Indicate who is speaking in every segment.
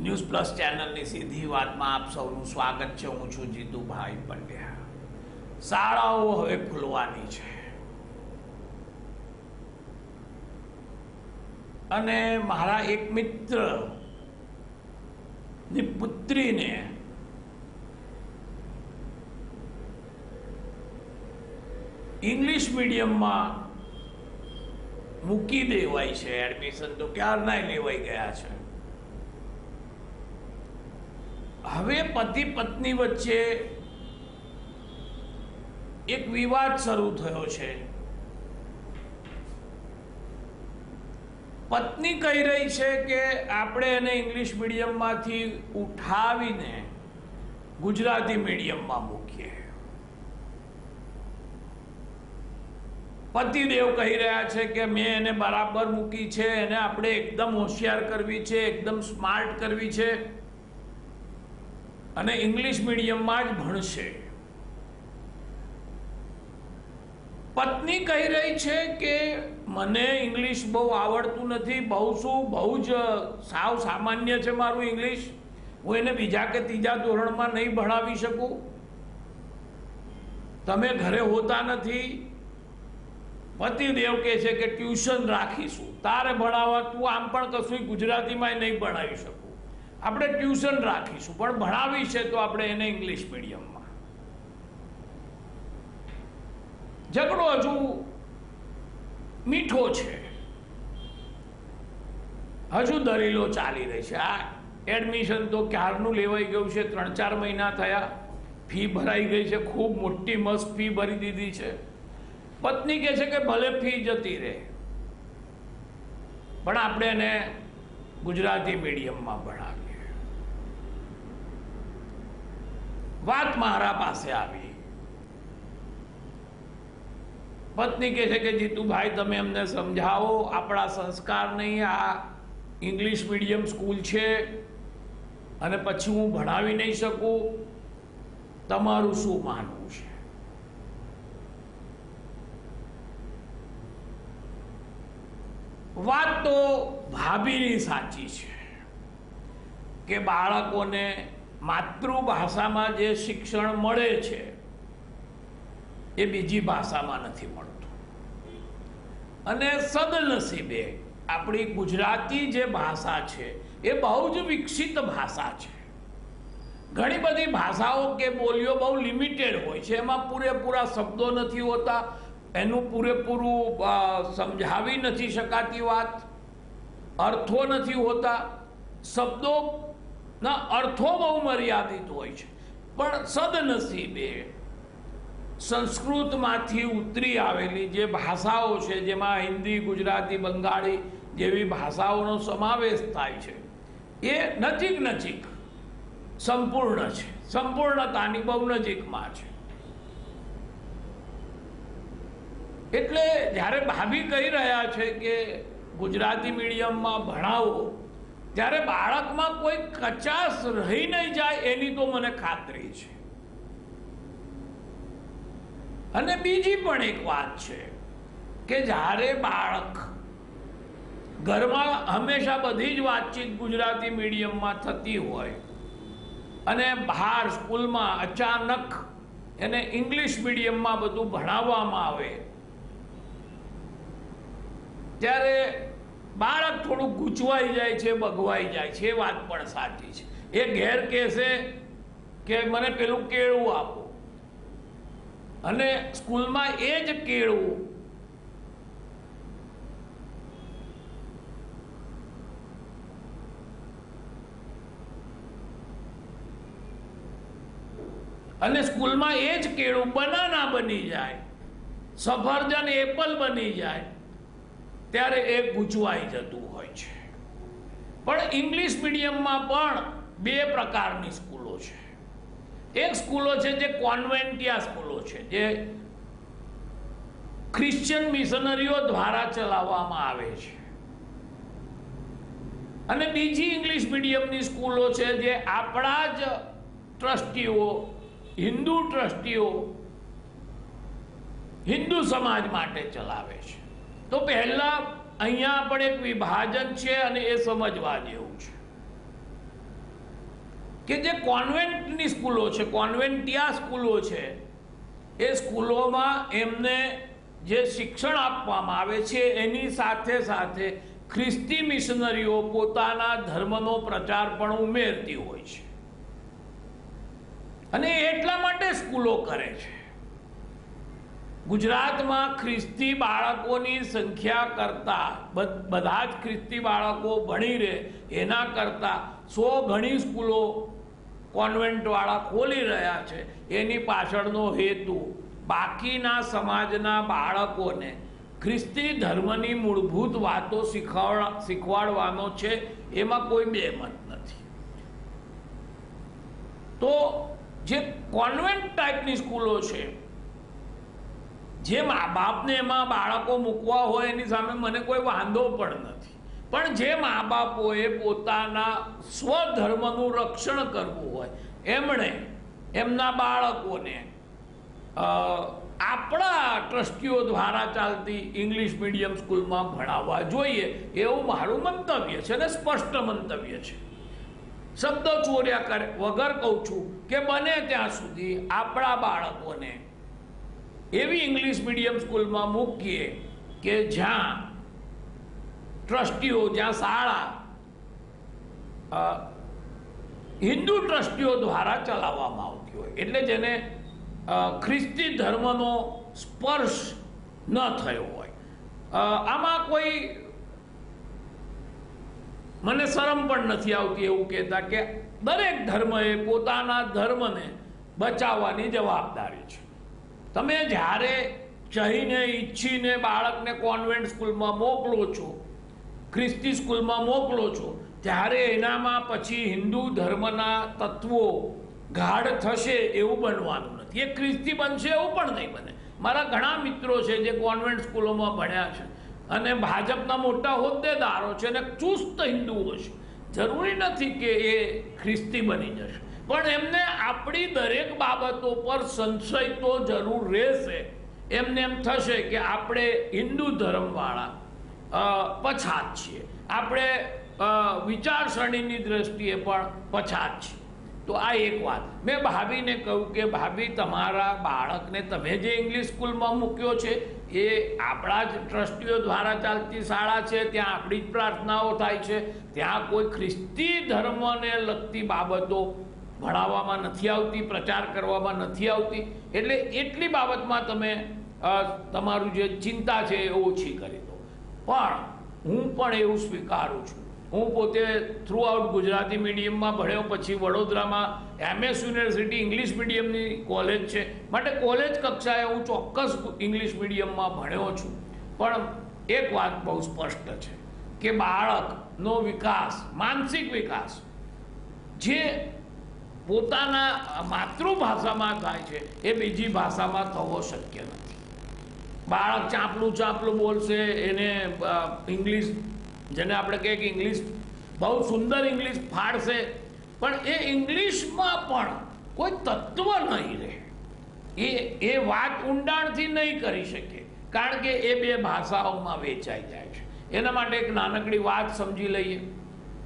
Speaker 1: News plus ચેનલની સીધી વાતમાં આપ સૌનું સ્વાગત છે. હું છું જીતુભાઈ પંડ્યા. શાળાઓ હવે ખુલવાની છે. અને મારા એક મિત્રની પુત્રીને ઇંગ્લિશ મીડિયમમાં મૂકી દેવાય છે. એડમિશન તો ક્યારના લેવાઈ ગયા છે? હવે પતિ પત્ની વચ્ચે એક વિવાદ શરૂ થયો છે. પત્ની કહી રહી છે કે આપણે એને ઇંગ્લિશ મીડિયમમાંથી ઉઠાવીને ગુજરાતી મીડિયમમાં મૂકીએ. પતિદેવ કહી રહ્યા છે કે મેં એને બરાબર મૂકી છે, એને આપણે એકદમ હોશિયાર કરવી છે, એકદમ સ્માર્ટ કરવી છે. અને ઇંગ્લિશ મીડિયમમાં જ ભણશે. પત્ની કહી રહી છે કે મને ઇંગ્લિશ બહુ આવડતું નથી, બહુ શું, બહુ જ સાવ સામાન્ય છે મારું ઇંગ્લિશ. હું એને બીજા કે ત્રીજા ધોરણમાં નહીં ભણાવી શકું. તમે ઘરે હોતા નથી. પતિદેવ કહે છે કે ટ્યુશન રાખીશું. તારે ભણાવવા તું આમ પણ કશું ગુજરાતીમાં નહીં ભણાવી શકું. આપણે ટ્યુશન રાખીશું, પણ ભણાવી છે તો આપણે એને ઇંગ્લિશ મીડિયમમાં ઝઘડો હજુ મીઠો છે. હજુ દલીલો ચાલી રહી છે. આ એડમિશન તો ક્યારનું લેવાઈ ગયું છે? ત્રણ ચાર મહિના થયા. ફી ભરાઈ ગઈ છે. ખૂબ મોટી મસ્ત ફી ભરી દીધી છે. પત્ની કહે છે કે ભલે ફી જતી રહે, પણ આપણે એને ગુજરાતી મીડિયમમાં ભણાવીએ. વાત મારા પાસે આવી. પત્ની કહે છે કે, જીતુભાઈ, તમે અમને સમજાવો, આપણા સંસ્કાર નહીં, આ ઇંગ્લિશ મીડિયમ સ્કૂલ છે અને પછી હું ભણાવી નહીં શકું. તમારું શું માનવું છે? વાત તો ભાભીની સાચી છે કે બાળકોને માતૃભાષામાં જે શિક્ષણ મળે છે, એ બીજી ભાષામાં નથી મળતું. અને સદનસીબે આપણી ગુજરાતી જે ભાષા છે, એ બહુ જ વિકસિત ભાષા છે. ઘણી બધી ભાષાઓ કે બોલીઓ બહુ લિમિટેડ હોય છે, એમાં પૂરેપૂરા શબ્દો નથી હોતા, એનું પૂરેપૂરું સમજાવી નથી શકાતી વાત, અર્થો નથી હોતા, શબ્દો ના અર્થો બહુ મર્યાદિત હોય છે. પણ સદનસીબે સંસ્કૃતમાંથી ઉતરી આવેલી જે ભાષાઓ છે, જેમાં હિન્દી, ગુજરાતી, બંગાળી જેવી ભાષાઓનો સમાવેશ થાય છે, એ નજીક નજીક સંપૂર્ણ છે. સંપૂર્ણતાની બહુ નજીકમાં છે. એટલે જ્યારે ભાભી કહી રહ્યા છે કે ગુજરાતી મીડિયમમાં ભણાવો ત્યારે બાળકમાં કોઈ કચાશ રહી નહીં જાય, એની તો મને ખાતરી છે. અને બીજી પણ એક વાત છે કે જ્યારે બાળક ઘરમાં હંમેશા બધી જ વાતચીત ગુજરાતી મીડિયમમાં થતી હોય અને બહાર સ્કૂલમાં અચાનક એને ઇંગ્લિશ મીડિયમમાં બધું ભણાવવામાં આવે, ત્યારે બાળક થોડું ગૂંચવાઈ જાય છે, બગવાઈ જાય છે, એ વાત પણ સાચી છે. એ ઘેર કહેશે કે મને પેલું કેળું આપો. અને સ્કૂલમાં એ જ કેળવું અને સ્કૂલમાં એ જ કેળું બનાના બની જાય. સફરજન એપલ બની જાય. ત્યારે એ ગૂંચવાઈ જતું હોય છે. પણ ઇંગ્લિશ મીડિયમમાં પણ બે પ્રકારની સ્કૂલો છે. એક સ્કૂલો છે જે કોન્વેન્ટિયા સ્કૂલો છે, જે ક્રિશ્ચિયન મિશનરીઓ દ્વારા ચલાવવામાં આવે છે. અને બીજી ઇંગ્લિશ મીડિયમની સ્કૂલો છે જે આપણા જ ટ્રસ્ટીઓ, હિન્દુ ટ્રસ્ટીઓ, હિન્દુ સમાજ માટે ચલાવે છે. તો પહેલા અહીંયા પણ એક વિભાજન છે અને એ સમજવા જેવું છે. કે જે કોન્વેન્ટની સ્કૂલો છે, કોન્વેન્ટિયા સ્કૂલો છે, એ સ્કૂલોમાં એમને જે શિક્ષણ આપવામાં આવે છે, એની સાથે સાથે ખ્રિસ્તી મિશનરીઓ પોતાના ધર્મનો પ્રચાર પણ ઉમેરતી હોય છે. અને એટલા માટે સ્કૂલો કરે છે. ગુજરાતમાં ખ્રિસ્તી બાળકોની સંખ્યા કરતા બધા જ ખ્રિસ્તી બાળકો ભણી રહે, એના કરતા સો ઘણી સ્કૂલો કોન્વેન્ટવાળા ખોલી રહ્યા છે. એની પાછળનો હેતુ બાકીના સમાજના બાળકોને ખ્રિસ્તી ધર્મની મૂળભૂત વાતો શીખવાડ શીખવાડવાનો છે, એમાં કોઈ બેમત નથી. તો જે કોન્વેન્ટ ટાઈપની સ્કૂલો છે જે મા બાપને એમાં બાળકો મૂકવા હોય એની સામે મને કોઈ વાંધો પણ નથી. પણ જે મા બાપોએ પોતાના સ્વધર્મનું રક્ષણ કરવું હોય, એમણે એમના બાળકોને આપણા ટ્રસ્ટીઓ દ્વારા ચાલતી ઇંગ્લિશ મીડિયમ સ્કૂલમાં ભણાવવા જોઈએ, એવું મારું મંતવ્ય છે અને સ્પષ્ટ મંતવ્ય છે. શબ્દ ચોર્યા કરે, વગર કહું છું કે બને ત્યાં સુધી આપણા બાળકોને એવી ઇંગ્લિશ મીડિયમ સ્કૂલમાં મૂકીએ કે જ્યાં ટ્રસ્ટીઓ, જ્યાં શાળા હિન્દુ ટ્રસ્ટીઓ દ્વારા ચલાવવામાં આવતી હોય. એટલે જેને ખ્રિસ્તી ધર્મનો સ્પર્શ ન થયો હોય. આમાં કોઈ મને શરમ પણ નથી આવતી એવું કહેતા કે દરેક ધર્મએ પોતાના ધર્મને બચાવવાની જવાબદારી છે. તમે જ્યારે જઈને ઈચ્છીને બાળકને કોન્વેન્ટ સ્કૂલમાં મોકલો છો, ખ્રિસ્તી સ્કૂલમાં મોકલો છો, ત્યારે એનામાં પછી હિન્દુ ધર્મના તત્વો ગાઢ થશે એવું બનવાનું નથી. એ ખ્રિસ્તી બનશે એવું પણ નહીં બને. મારા ઘણા મિત્રો છે જે કોન્વેન્ટ સ્કૂલોમાં ભણ્યા છે અને ભાજપના મોટા હોદ્દેદારો છે અને ચુસ્ત હિન્દુઓ છે. જરૂરી નથી કે એ ખ્રિસ્તી બની જશે. પણ એમને આપણી દરેક બાબતો પર સંશય તો જરૂર રહેશે. એમને એમ થશે કે આપણે હિન્દુ ધર્મવાળા પછાત છીએ. આપણે વિચારસરણીની દ્રષ્ટિએ પણ પછાત છીએ. તો આ એક વાત. મેં ભાભીને કહ્યું કે, ભાભી, તમારા બાળકને તમે જે ઇંગ્લિશ સ્કૂલમાં મૂક્યો છે, એ આપણા જ ટ્રસ્ટીઓ દ્વારા ચાલતી શાળા છે, ત્યાં આપણી જ પ્રાર્થનાઓ થાય છે. ત્યાં કોઈ ખ્રિસ્તી ધર્મને લગતી બાબતો ભણાવવામાં નથી આવતી, પ્રચાર કરવામાં નથી આવતી, એટલે એટલી બાબતમાં તમે તમારું જે ચિંતા છે એ ઓછી કરી દો. પણ હું પણ એવું સ્વીકારું છું. હું પોતે થ્રુ આઉટ ગુજરાતી મીડિયમમાં ભણ્યો, પછી વડોદરામાં એમએસ યુનિવર્સિટી ઇંગ્લિશ મીડિયમની કોલેજ છે. માટે કોલેજ કક્ષાએ હું ચોક્કસ ઇંગ્લિશ મીડિયમમાં ભણ્યો છું. પણ એક વાત બહુ સ્પષ્ટ છે કે બાળકનો વિકાસ, માનસિક વિકાસ, જે પોતાના માતૃભાષામાં થાય છે, એ બીજી ભાષામાં થવો શક્ય નથી. બાળક ચાંપલું ચાંપલું બોલશે, એને ઇંગ્લિશ, જેને આપણે કહીએ કે ઇંગ્લિશ બહુ સુંદર ઇંગ્લિશ ફાડશે, પણ એ ઇંગ્લિશમાં પણ કોઈ તત્વ નહીં રહે. એ એ વાત ઊંડાણથી નહીં કરી શકે, કારણ કે એ બે ભાષાઓમાં વેચાઈ જાય છે. એના માટે એક નાનકડી વાત સમજી લઈએ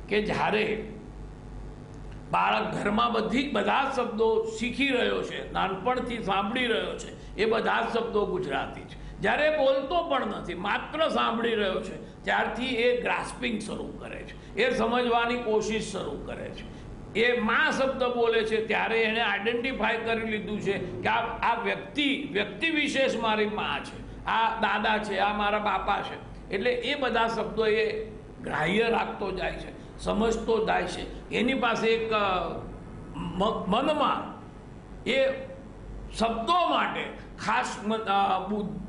Speaker 1: કે જ્યારે બાળક ઘરમાં બધી બધા શબ્દો શીખી રહ્યો છે, નાનપણથી સાંભળી રહ્યો છે, એ બધા શબ્દો ગુજરાતી છે. જ્યારે બોલતો પણ નથી, માત્ર સાંભળી રહ્યો છે, ત્યારથી એ ગ્રાસ્પિંગ શરૂ કરે છે, એ સમજવાની કોશિશ શરૂ કરે છે. એ માં શબ્દ બોલે છે, ત્યારે એણે આઈડેન્ટિફાય કરી લીધું છે કે આ આ વ્યક્તિ વ્યક્તિ વિશેષ મારી માં છે, આ દાદા છે, આ મારા બાપા છે. એટલે એ બધા શબ્દો એ ગ્રાહ્ય રાખતો જાય છે. સમજતો જાય છે. એની પાસે એક મનમાં એ શબ્દો માટે ખાસ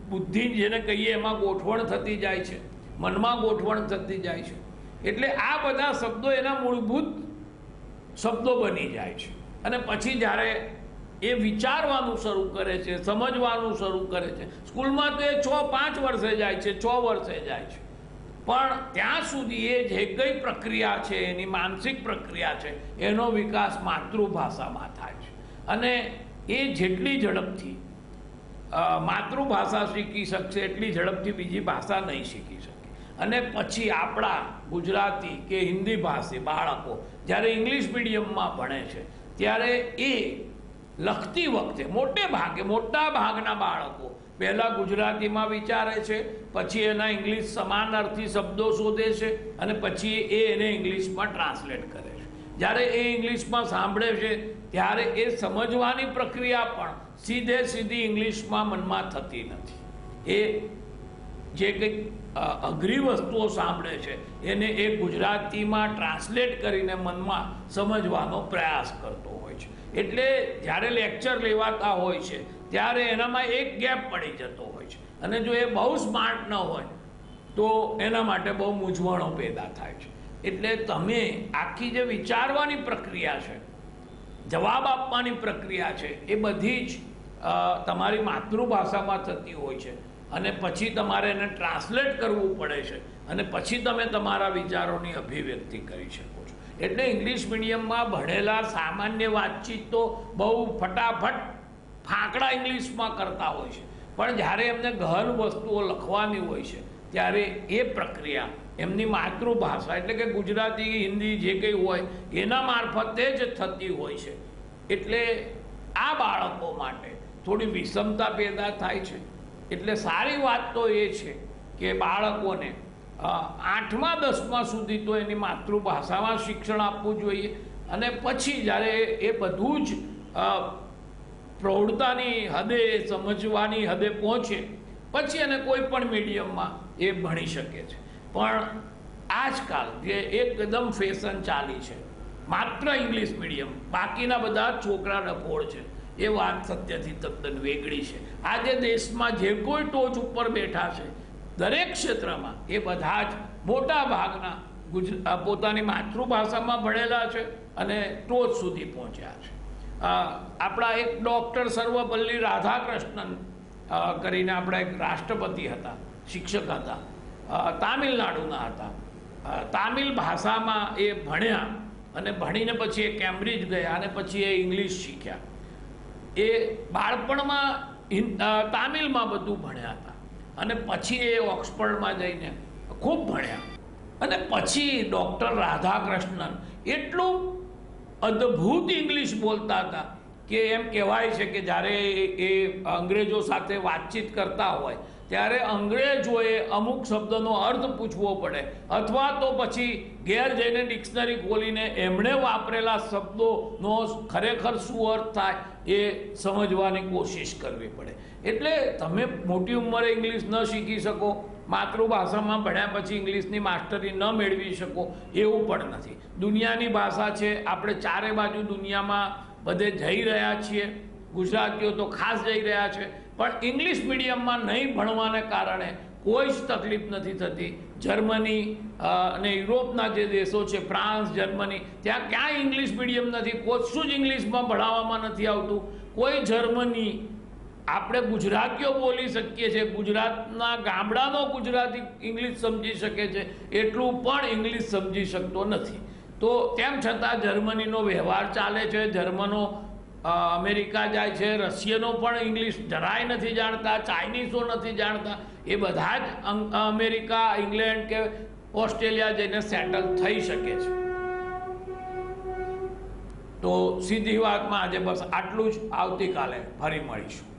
Speaker 1: બુદ્ધિ જેને કહીએ એમાં ગોઠવણ થતી જાય છે. મનમાં ગોઠવણ થતી જાય છે. એટલે આ બધા શબ્દો એના મૂળભૂત શબ્દો બની જાય છે. અને પછી જ્યારે એ વિચારવાનું શરૂ કરે છે, સમજવાનું શરૂ કરે છે. સ્કૂલમાં તો એ છ, પાંચ વર્ષે જાય છે, છ વર્ષે જાય છે. પણ ત્યાં સુધી એ જે કઈ પ્રક્રિયા છે, એની માનસિક પ્રક્રિયા છે, એનો વિકાસ માતૃભાષામાં થાય છે. અને એ જેટલી ઝડપથી માતૃભાષા શીખી શકશે, એટલી ઝડપથી બીજી ભાષા નહીં શીખી શકે. અને પછી આપણા ગુજરાતી કે હિન્દી ભાષી બાળકો જ્યારે ઇંગ્લિશ મીડિયમમાં ભણે છે, ત્યારે એ લખતી વખતે, મોટે ભાગે, મોટા ભાગના બાળકો પહેલાં ગુજરાતીમાં વિચારે છે, પછી એના ઇંગ્લિશ સમાનાર્થી શબ્દો શોધે છે અને પછી એ એને ઇંગ્લિશમાં ટ્રાન્સલેટ કરે છે. જ્યારે એ ઇંગ્લિશમાં સાંભળે છે, ત્યારે એ સમજવાની પ્રક્રિયા પણ સીધે સીધી ઇંગ્લિશમાં મનમાં થતી નથી. એ જે કંઈક અઘરી વસ્તુઓ સાંભળે છે, એને એ ગુજરાતીમાં ટ્રાન્સલેટ કરીને મનમાં સમજવાનો પ્રયાસ કરતો હોય છે. એટલે જ્યારે લેક્ચર લેવાતા હોય છે ત્યારે એનામાં એક ગેપ પડી જતો હોય છે. અને જો એ બહુ સ્માર્ટ ન હોય, તો એના માટે બહુ મૂંઝવણો પેદા થાય છે. એટલે તમે આખી જે વિચારવાની પ્રક્રિયા છે, જવાબ આપવાની પ્રક્રિયા છે, એ બધી જ તમારી માતૃભાષામાં થતી હોય છે. અને પછી તમારે એને ટ્રાન્સલેટ કરવું પડે છે. અને પછી તમે તમારા વિચારોની અભિવ્યક્તિ કરી શકો છો. એટલે ઇંગ્લિશ મીડિયમમાં ભણેલા સામાન્ય વાતચીત તો બહુ ફટાફટ ફાંકડા ઇંગ્લિશમાં કરતા હોય છે. પણ જ્યારે એમને ગહન વસ્તુઓ લખવાની હોય છે, ત્યારે એ પ્રક્રિયા એમની માતૃભાષા એટલે કે ગુજરાતી, હિન્દી જે કંઈ હોય, એના મારફતે જ થતી હોય છે. એટલે આ બાળકો માટે થોડી વિષમતા પેદા થાય છે. એટલે સારી વાત તો એ છે કે બાળકોને આઠમા, દસમા સુધી તો એની માતૃભાષામાં શિક્ષણ આપવું જોઈએ. અને પછી જ્યારે એ બધું જ પ્રૌઢતાની હદે, સમજવાની હદે પહોંચે, પછી એને કોઈ પણ મીડિયમમાં એ ભણી શકે છે. પણ આજકાલ જે એકદમ ફેશન ચાલી છે, માત્ર ઇંગ્લિશ મીડિયમ બાકીના બધા છોકરા ડફોળ છે. એ વાત સત્યથી તદ્દન વેગળી છે. આજે દેશમાં જે કોઈ ટોચ ઉપર બેઠા છે, દરેક ક્ષેત્રમાં એ બધા જ મોટા ભાગના ગુજરાત પોતાની માતૃભાષામાં ભણેલા છે અને ટોચ સુધી પહોંચ્યા છે. આપણા એક ડૉક્ટર સર્વપલ્લી રાધાકૃષ્ણન કરીને આપણા એક રાષ્ટ્રપતિ હતા, શિક્ષક હતા તામિલનાડુના હતા. તામિલ ભાષામાં એ ભણ્યા અને ભણીને પછી એ કેમ્બ્રિજ ગયા અને પછી એ ઇંગ્લિશ શીખ્યા. એ બાળપણમાં તામિલમાં બધું ભણ્યા હતા. અને પછી એ ઓક્સફર્ડમાં જઈને ખૂબ ભણ્યા. અને પછી ડૉક્ટર રાધાકૃષ્ણન, એટલું અદ્ભુત ઇંગ્લિશ બોલતા હતા કે એમ કહેવાય છે કે જ્યારે એ- અંગ્રેજો સાથે વાતચીત કરતા હોય, ત્યારે અંગ્રેજોએ અમુક શબ્દનો અર્થ પૂછવો પડે. અથવા તો પછી ઘેર જઈને ડિક્શનરી ખોલીને એમણે વાપરેલા શબ્દોનો ખરેખર શું અર્થ થાય એ સમજવાની કોશિશ કરવી પડે. એટલે તમે મોટી ઉંમરે ઇંગ્લિશ ન શીખી શકો. માતૃભાષામાં ભણ્યા પછી ઇંગ્લિશની માસ્ટરી ન મેળવી શકો એવું પણ નથી. દુનિયાની ભાષા છે, આપણે ચારે બાજુ દુનિયામાં બધે જઈ રહ્યા છીએ, ગુજરાતીઓ તો ખાસ જઈ રહ્યા છે, પણ ઇંગ્લિશ મીડિયમમાં નહીં ભણવાને કારણે કોઈ જ તકલીફ નથી થતી. જર્મની અને યુરોપના જે દેશો છે, ફ્રાન્સ, જર્મની, ત્યાં ક્યાંય ઇંગ્લિશ મીડિયમ નથી કોશું જ ઇંગ્લિશમાં ભણાવવામાં નથી આવતું. કોઈ જર્મની આપણે ગુજરાતીઓ બોલી શકીએ છીએ? ગુજરાતના ગામડાનો ગુજરાતી ઇંગ્લિશ સમજી શકે છે. એટલું પણ ઇંગ્લિશ સમજી શકતો નથી. તો તેમ છતાં જર્મનીનો વ્યવહાર ચાલે છે. જર્મનો અમેરિકા જાય છે. રશિયનો પણ ઇંગ્લિશ જરાય નથી જાણતા. ચાઇનીઝો નથી જાણતા. એ બધા જ અમેરિકા, ઇંગ્લેન્ડ કે ઓસ્ટ્રેલિયા જઈને સેટલ થઈ શકે છે. તો સીધી વાતમાં આજે બસ આટલું જ. આવતીકાલે ફરી મળીશું.